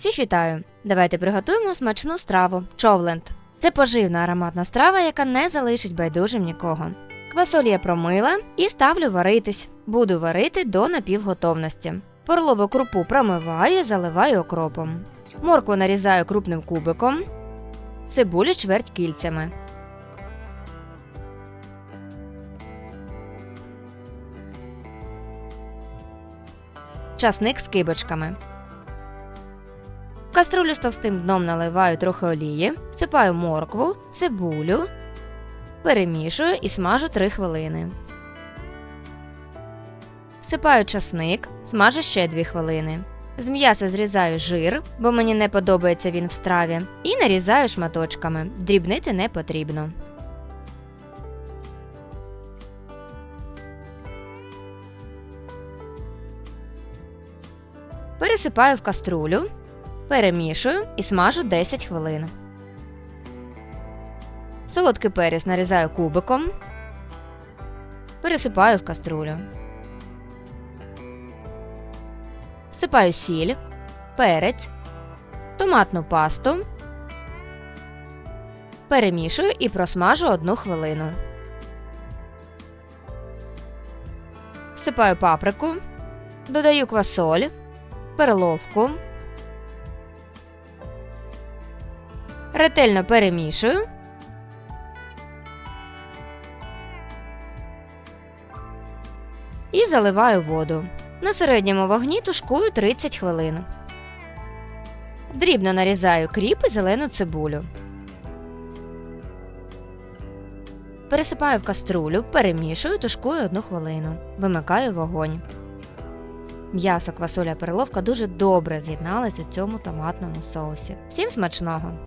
Всіх вітаю! Давайте приготуємо смачну страву човленд. Це поживна ароматна страва, яка не залишить байдужим нікого. Квасоль я промила і ставлю варитись. Буду варити до напівготовності. Порлову крупу промиваю і заливаю окропом. Моркву нарізаю крупним кубиком, цибулю чверть кільцями. Часник з кибочками. Каструлю з товстим дном наливаю трохи олії, всипаю моркву, цибулю, перемішую і смажу 3 хвилини. Всипаю часник, смажу ще 2 хвилини. З м'яса зрізаю жир, бо мені не подобається він в страві, і нарізаю шматочками. Дрібнити не потрібно. Пересипаю в каструлю, перемішую і смажу 10 хвилин. Солодкий перець нарізаю кубиком, пересипаю в каструлю. Всипаю сіль, перець, томатну пасту, перемішую і просмажу 1 хвилину. Всипаю паприку, додаю квасоль, перловку. Ретельно перемішую. І заливаю воду. На середньому вогні тушкую 30 хвилин. Дрібно нарізаю кріп і зелену цибулю. Пересипаю в каструлю, перемішую, тушкую 1 хвилину. Вимикаю вогонь. М'ясо, квасоля, перловка дуже добре з'єдналась у цьому томатному соусі. Всім смачного!